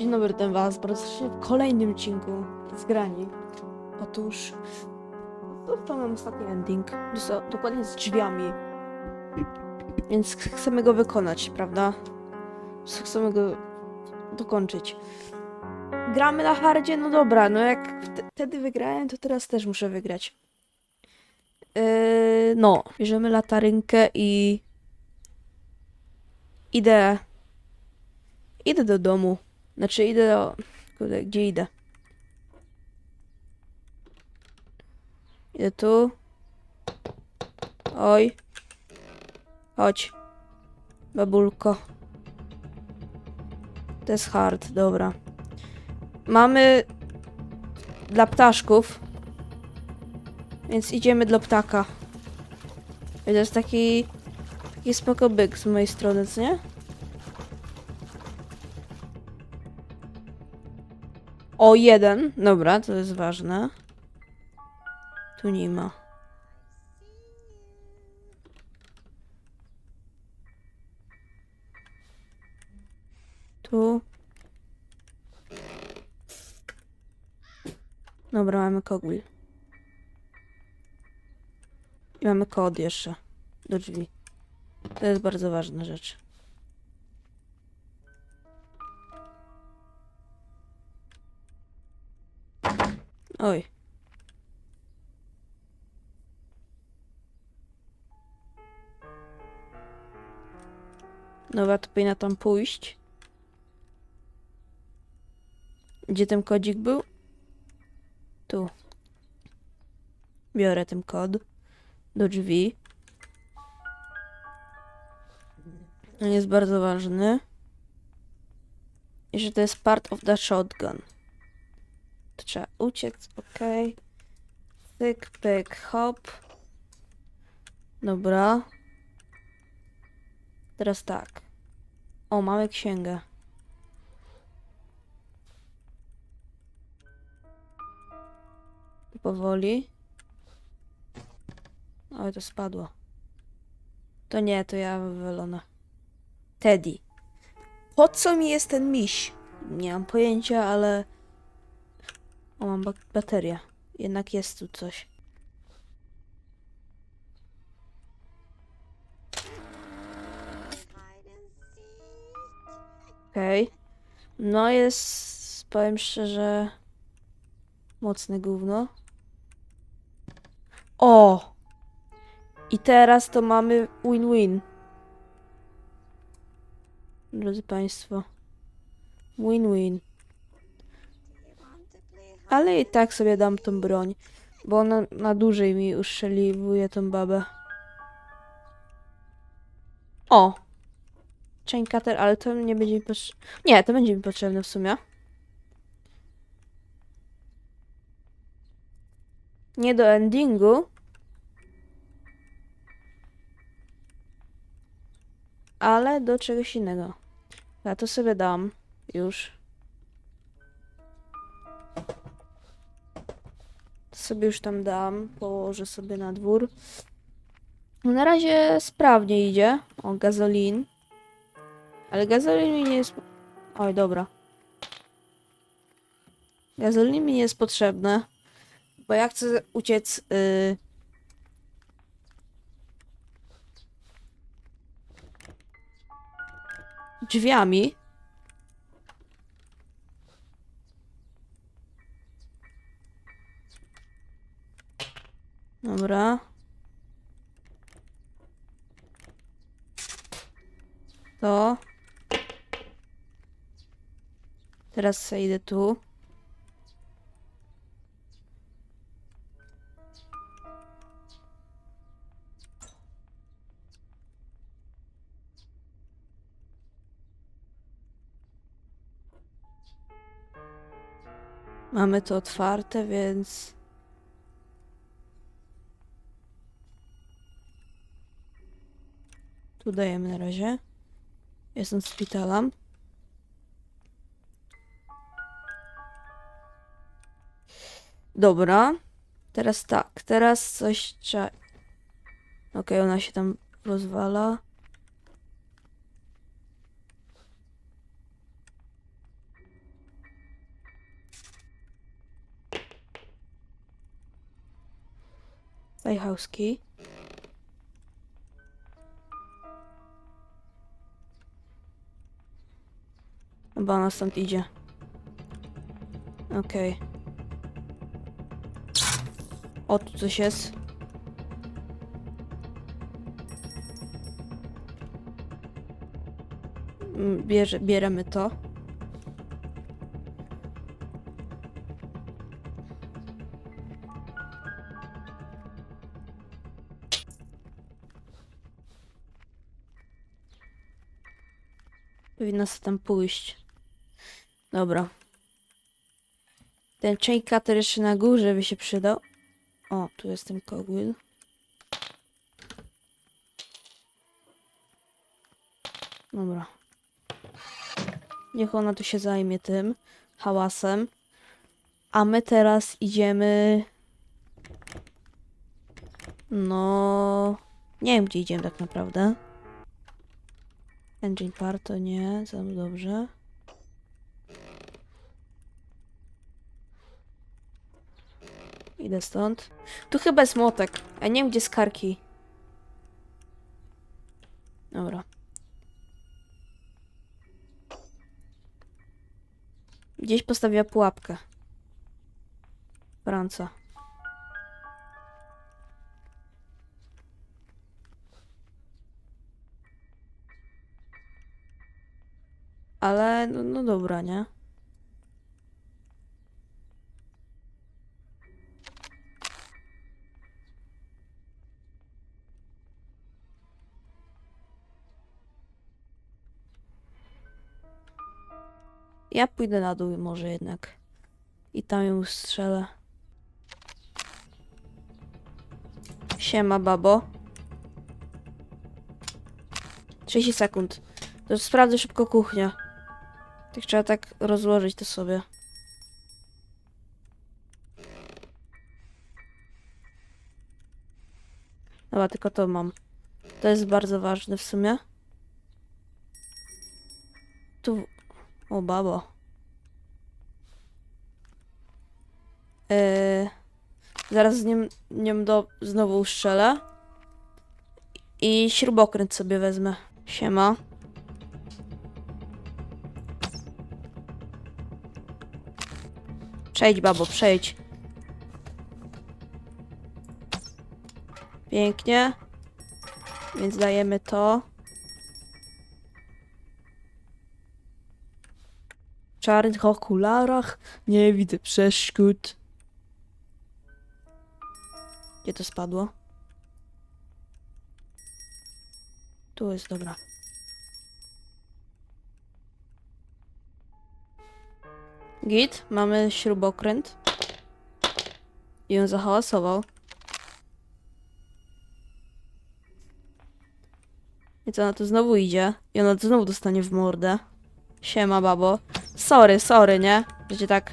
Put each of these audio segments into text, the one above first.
Dzień dobry, witam was bardzo serdecznie w kolejnym odcinku z grani. Otóż to, ostatni ending, dokładnie z drzwiami. Więc ch- chcemy go wykonać, prawda? Chcemy go dokończyć. Gramy na hardzie, no dobra, no jak wte- wtedy wygrałem, to teraz też muszę wygrać. Yy, no, bierzemy latarynkę i idę Idę do domu. Znaczy idę do... Kurde, gdzie idę? Idę tu. Oj. Chodź. Babulko. To jest hard, dobra. Mamy dla ptaszków. Więc idziemy dla ptaka. I to jest taki... Taki spoko byk z mojej strony, co nie? O, jeden. Dobra, to jest ważne. Tu nie ma. Tu. Dobra, mamy kogwil. I mamy kod jeszcze do drzwi. To jest bardzo ważna rzecz. Oj. Dobra, to powinna tam pójść. Gdzie ten kodzik był? Tu. Biorę ten kod do drzwi. On jest bardzo ważny. I że to jest part of the shotgun. To trzeba uciec, okej. Pyk, pyk, hop. Dobra. Teraz tak. O, mamy księgę. Powoli. Oj, to spadło. To nie, to ja wywalona. Teddy. Po co mi jest ten miś? Nie mam pojęcia, ale... O, mam bak- baterię. Jednak jest tu coś. Okej. No jest, powiem szczerze, mocne gówno. O! I teraz to mamy win-win. Drodzy Państwo. Win-win. Ale i tak sobie dam tą broń, bo ona na dłużej mi uszczeliwuje tą babę. O! Chain cutter, ale to nie będzie mi potrzebne. Nie, to będzie mi potrzebne w sumie. Nie do endingu. Ale do czegoś innego. Ja to sobie dam. Już. Sobie już tam dam. Położę sobie na dwór. Na razie sprawnie idzie. O, gazolin. Ale gazolin mi nie jest... Oj, dobra. Gazolin mi nie jest potrzebne. Bo ja chcę uciec... Yy... Drzwiami. Dobra. To. Teraz idę tu. Mamy to otwarte, więc... Tu dajemy na razie. Jestem szpitalem. Dobra. Teraz tak, teraz coś trzeba... Okej, okay, ona się tam rozwala. Lighthouse key. Chyba ona stąd idzie. Okej. Okay. O, tu coś jest. Mm, Bierze, bierzemy to. Powinna sobie tam pójść. Dobra. Ten chain cutter jeszcze na górze by się przydał. O, tu jest ten cogwheel. Dobra. Niech ona tu się zajmie tym hałasem. A my teraz idziemy. No. Nie wiem, gdzie idziemy tak naprawdę. Engine part to nie, za dobrze. Idę stąd. Tu chyba jest młotek, a nie wiem gdzie skarki. Dobra. Gdzieś postawiła pułapkę. Franca. Ale no, no dobra, nie? Ja pójdę na dół może jednak. I tam ją strzelę. Siema, babo. 30 sekund. To sprawdzę szybko kuchnię. Tak trzeba tak rozłożyć to sobie. Dobra, tylko to mam. To jest bardzo ważne w sumie. Tu... O, babo. Yy, zaraz z nim, nim do, znowu uszczelę. I śrubokręt sobie wezmę. Siema. Przejdź, babo, przejdź. Pięknie. Więc dajemy to. Czarnych okularach nie widzę przeszkód. Gdzie to spadło? Tu jest, dobra. Git, mamy śrubokręt. I on zahałasował. I co, ona tu znowu idzie. I ona znowu dostanie w mordę. Siema, babo. Sorry, sorry, nie? Że cię tak...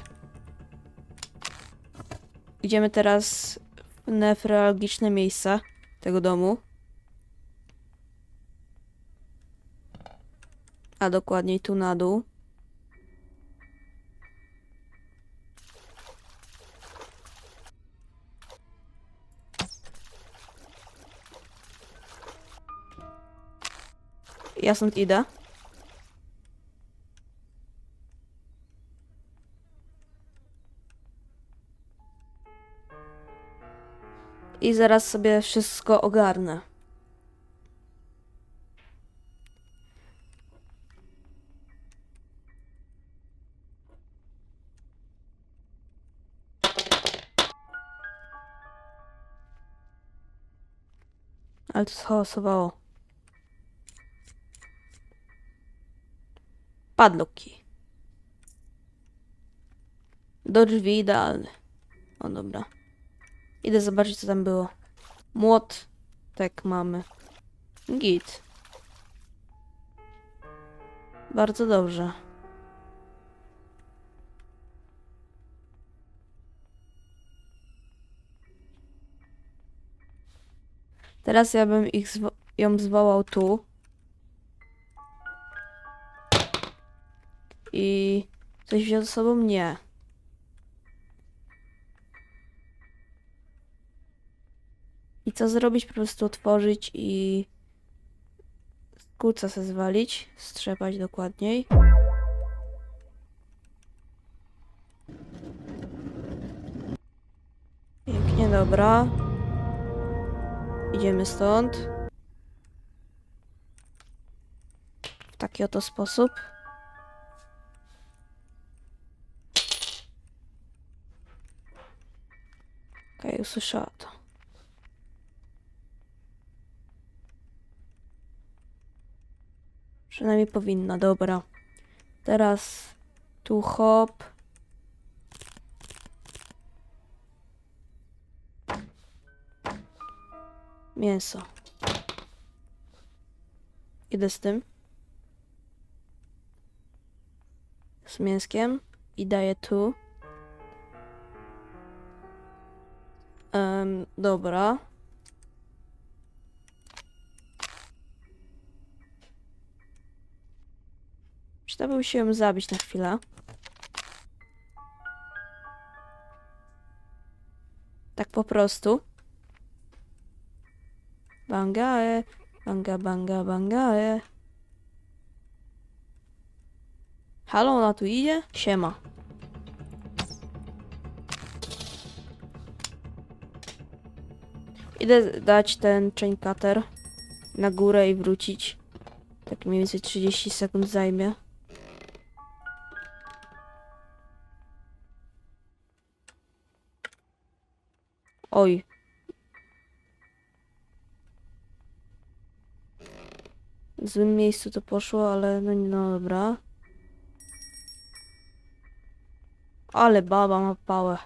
Idziemy teraz w nefralgiczne miejsca tego domu. A dokładniej tu na dół. Ja stąd idę. I zaraz sobie wszystko ogarnę. Ale to schaosowało. Padloki. Do drzwi idealny. O dobra. Idę zobaczyć co tam było. Młot. Tak mamy. Git. Bardzo dobrze. Teraz ja bym ich zwo- ją zwołał tu. I coś wziął ze sobą? Nie. I co zrobić? Po prostu otworzyć i kuca se zwalić, strzepać dokładniej. Pięknie, dobra. Idziemy stąd. W taki oto sposób. Okej, usłyszała to. Przynajmniej powinna, dobra. Teraz tu hop. Mięso. Idę z tym. Z mięskiem. I daję tu. Em, dobra. Przydałby się ją zabić na chwilę. Tak po prostu. Bangae, banga, banga, bangae. Halo, ona tu idzie? Siema. Idę dać ten chain cutter na górę i wrócić. Tak mniej więcej 30 sekund zajmie. Oj. W złym miejscu to poszło, ale no, nie- no dobra. Ale baba ma pałę.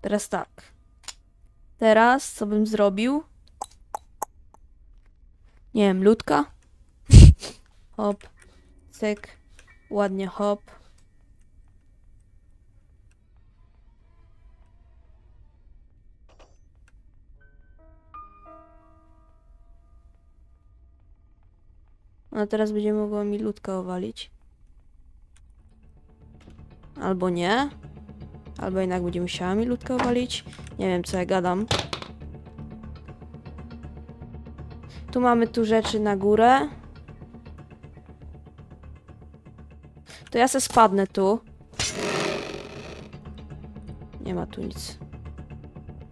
Teraz tak. Teraz co bym zrobił? Nie wiem, ludka? hop. Cyk. Ładnie hop. No teraz będzie mogła mi ludka owalić. Albo nie. Albo jednak będzie musiała mi ludkę owalić. Nie wiem co ja gadam. Tu mamy tu rzeczy na górę. To ja se spadnę tu. Nie ma tu nic.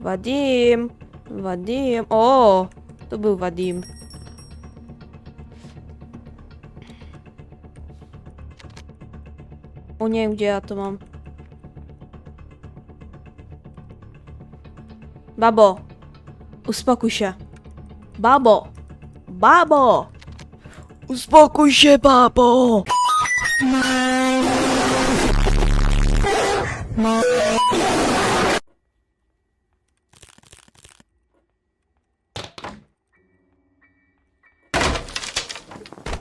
Wadim! Wadim! O! To był Wadim. O nie wiem gdzie ja to mam. Babo! Uspokój się. Babo! Babo! Uspokój się, babo!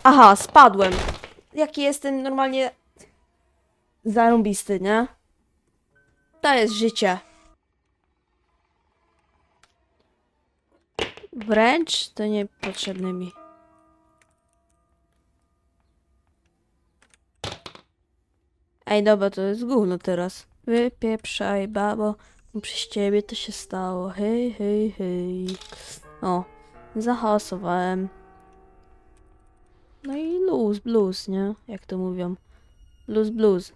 Aha, spadłem. Jaki jestem normalnie zarąbisty, nie? To jest życie. Wręcz to niepotrzebne mi. Ej, dobra, to jest gówno teraz. Wypieprzaj, babo, bo przez ciebie to się stało. Hej, hej, hej. O, zahasowałem. No i luz, blues, nie? Jak to mówią. Blues, blues.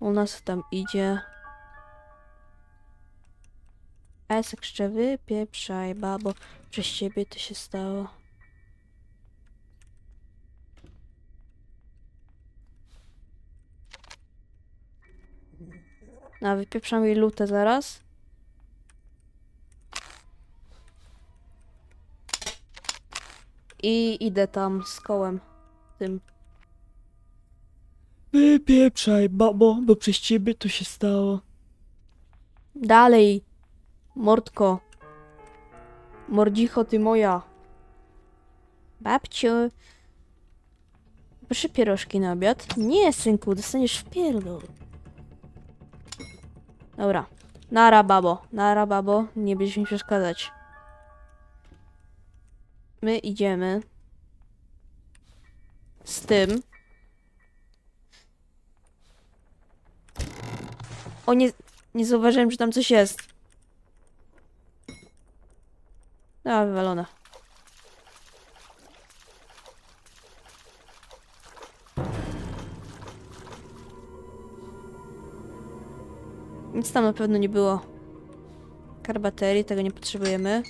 U nas tam idzie. Esek jeszcze wypieprzaj, babo. Przez ciebie to się stało. A, wypieprzam jej lutę zaraz. I idę tam z kołem. Tym. Wypieprzaj, babo, bo przez ciebie to się stało. Dalej. Mordko. Mordzicho ty moja. Babciu. Proszę pierożki na obiad. Nie, synku, dostaniesz w pierdol. Dobra. Nara, babo. Nara, babo. Nie będziesz mi przeszkadzać. My idziemy. z tym. O, nie, nie zauważyłem, że tam coś jest. A, wywalona. Nic tam na pewno nie było. Karbaterii, tego nie potrzebujemy.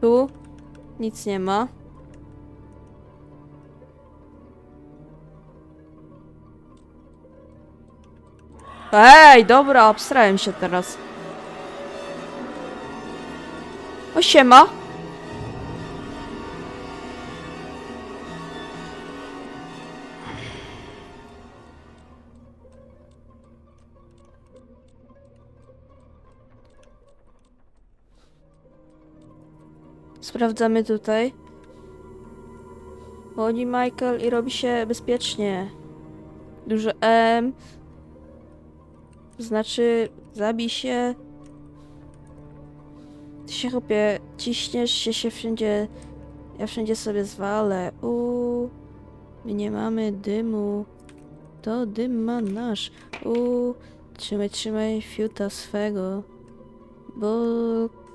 Tu nic nie ma. Ej, dobra, obstrałem się teraz. O, siema. Sprawdzamy tutaj. Chodzi Michael i robi się bezpiecznie. Duże M. Znaczy, zabij się. Ty się chłopie, ciśniesz się, się wszędzie. Ja wszędzie sobie zwalę. Uuu. My nie mamy dymu. To dym ma nasz. Uuu. Trzymaj, trzymaj fiuta swego. Bo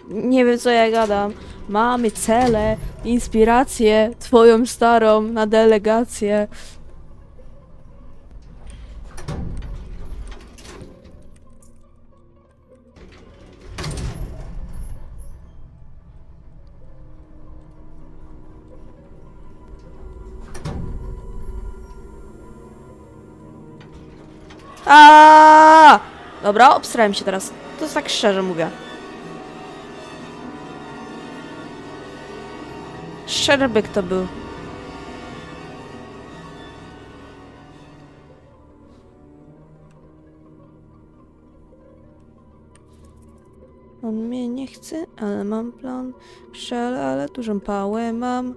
nie wiem co ja gadam. Mamy cele, inspirację, twoją starą na delegację. A! Dobra, obstrałem się teraz. To tak szczerze mówię. Szerbyk to był. On mnie nie chce, ale mam plan. Szale, ale dużą pałę mam.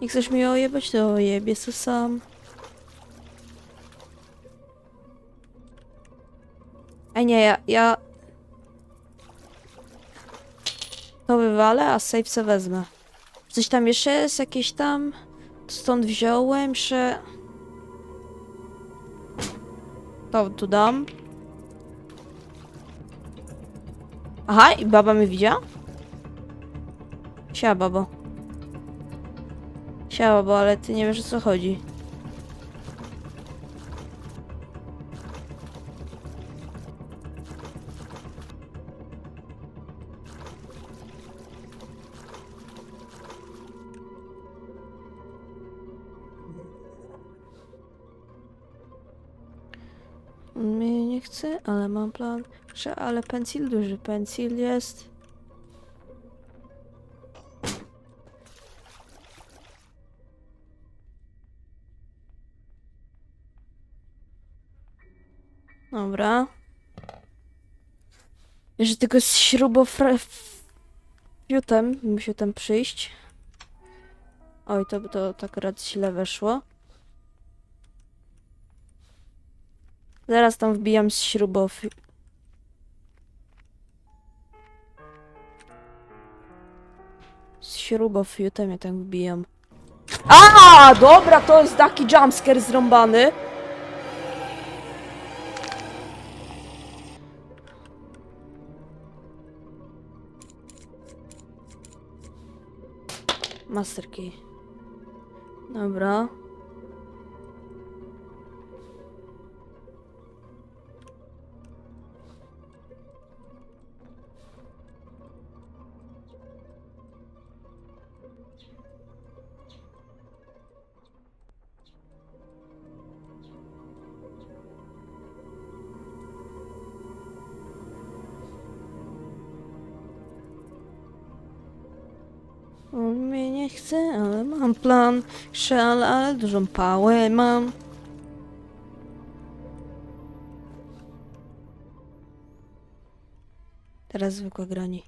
Nie chcesz mi ojebać, to ojebie se sam. Ej nie, ja, ja... To wywalę, a safe se wezmę. Coś tam jeszcze jest? Jakieś tam? Stąd wziąłem, że... To tu dam. Aha, i baba mnie widziała? Siema, babo. Siema, babo, ale ty nie wiesz o co chodzi. Nie chce, ale mam plan, że ale pencil, duży pencil jest. Dobra. Jeszcze tylko z śrubofiutem musi tam przyjść. Oj, to, to tak akurat źle weszło. Zaraz tam wbijam z śrubofi... Z śrubofiutem ja tam wbijam. A, dobra, to jest taki jumpscare zrąbany. Master key. Dobra. Nie chce, ale mam plan. Szal, ale dużą pałę mam. Teraz zwykła grani.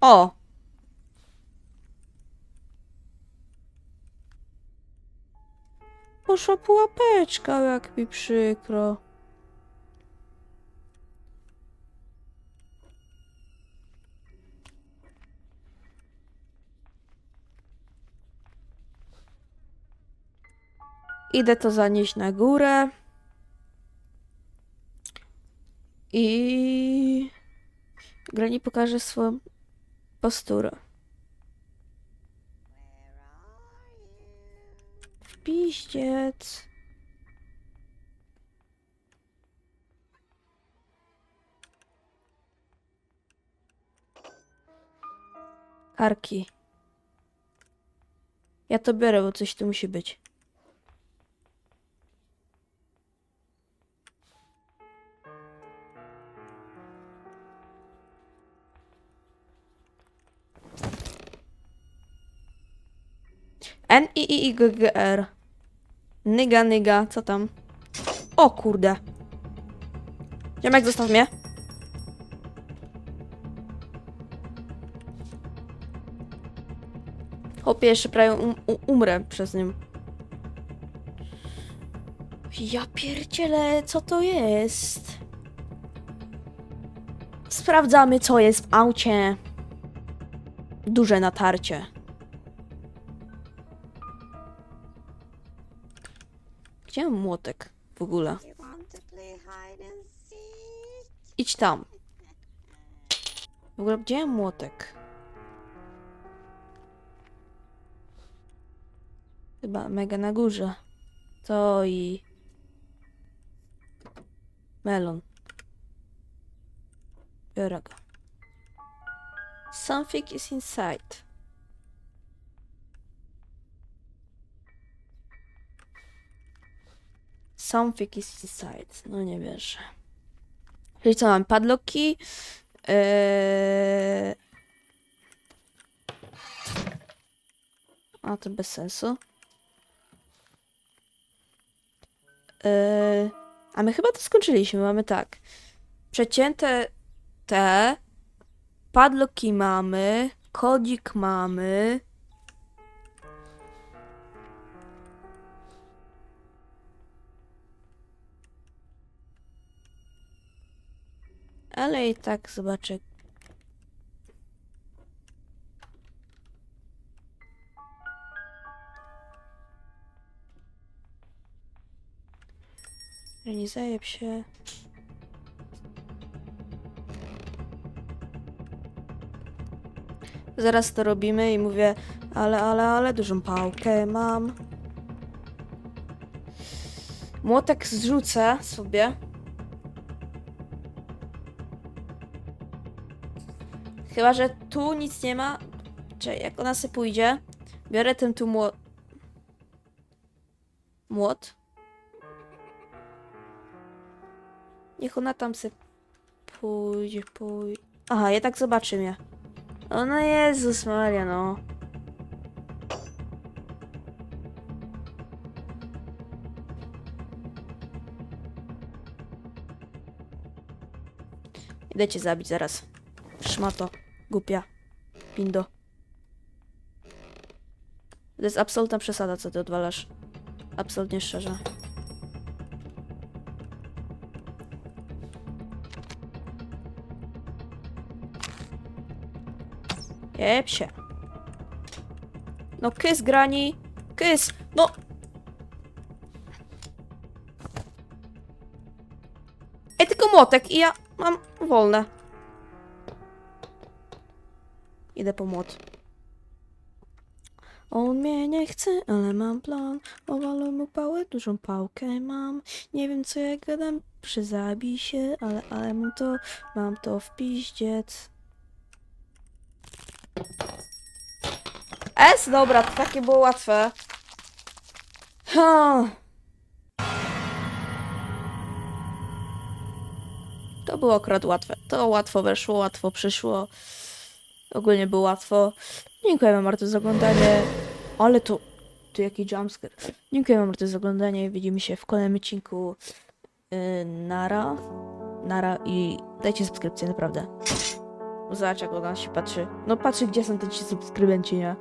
O! Poszła pułapeczka, jak mi przykro. Idę to zanieść na górę. I Granny pokaże swoją posturę. Piździec. Karki. Ja to biorę, bo coś tu musi być. N I I I G G R. Nyga, nyga, co tam? O kurde. Ziomek, zostaw mnie. Chłopie, jeszcze prawie um, u- umrę przez nim. Ja pierdzielę, co to jest? Sprawdzamy, co jest w aucie. Duże natarcie. Gdzie mam młotek w ogóle? Idź tam. W ogóle gdzie mam młotek? Chyba mega na górze. To i... Melon. Biorę go. Something is inside. Something is inside. No nie wierzę. Czyli co mam? Padlocki. Eee... A to bez sensu. Eee... A my chyba to skończyliśmy. Mamy tak. Przecięte te. Padlocki mamy. Kodzik mamy. Ale i tak zobaczę. Że Nie zajeb się. Zaraz to robimy i mówię, ale, ale, ale dużą pałkę mam. Młotek zrzucę sobie. Chyba, że tu nic nie ma. Czekaj, jak ona se pójdzie, biorę ten tu młot. Młot. Niech ona tam se pójdzie, pójdzie. Aha, ja tak zobaczy mnie. O no Jezus Maria, no. Idę cię zabić zaraz. Szmato. Głupia. Pindo. To jest absolutna przesada, co ty odwalasz. Absolutnie szczerze. Jeb się. No kys, grani. Kys. No. Ej, tylko młotek i ja mam wolne. Idę. On mnie nie chce, ale mam plan. Owalę mu pałę, dużą pałkę mam. Nie wiem co ja gadam, przyzabij się, ale, ale mam to, mam to w piździec. S, dobra, to takie było łatwe. Ha. To było akurat łatwe. To łatwo weszło, łatwo przyszło. Ogólnie było łatwo. Dziękuję wam bardzo za oglądanie. Ale to... Tu jaki jumpscare. Dziękuję wam bardzo za oglądanie. Widzimy się w kolejnym odcinku. Yy, nara. Nara i dajcie subskrypcję, naprawdę. Zobacz jak ona się patrzy. No patrzy, gdzie są te ci subskrybenci, nie?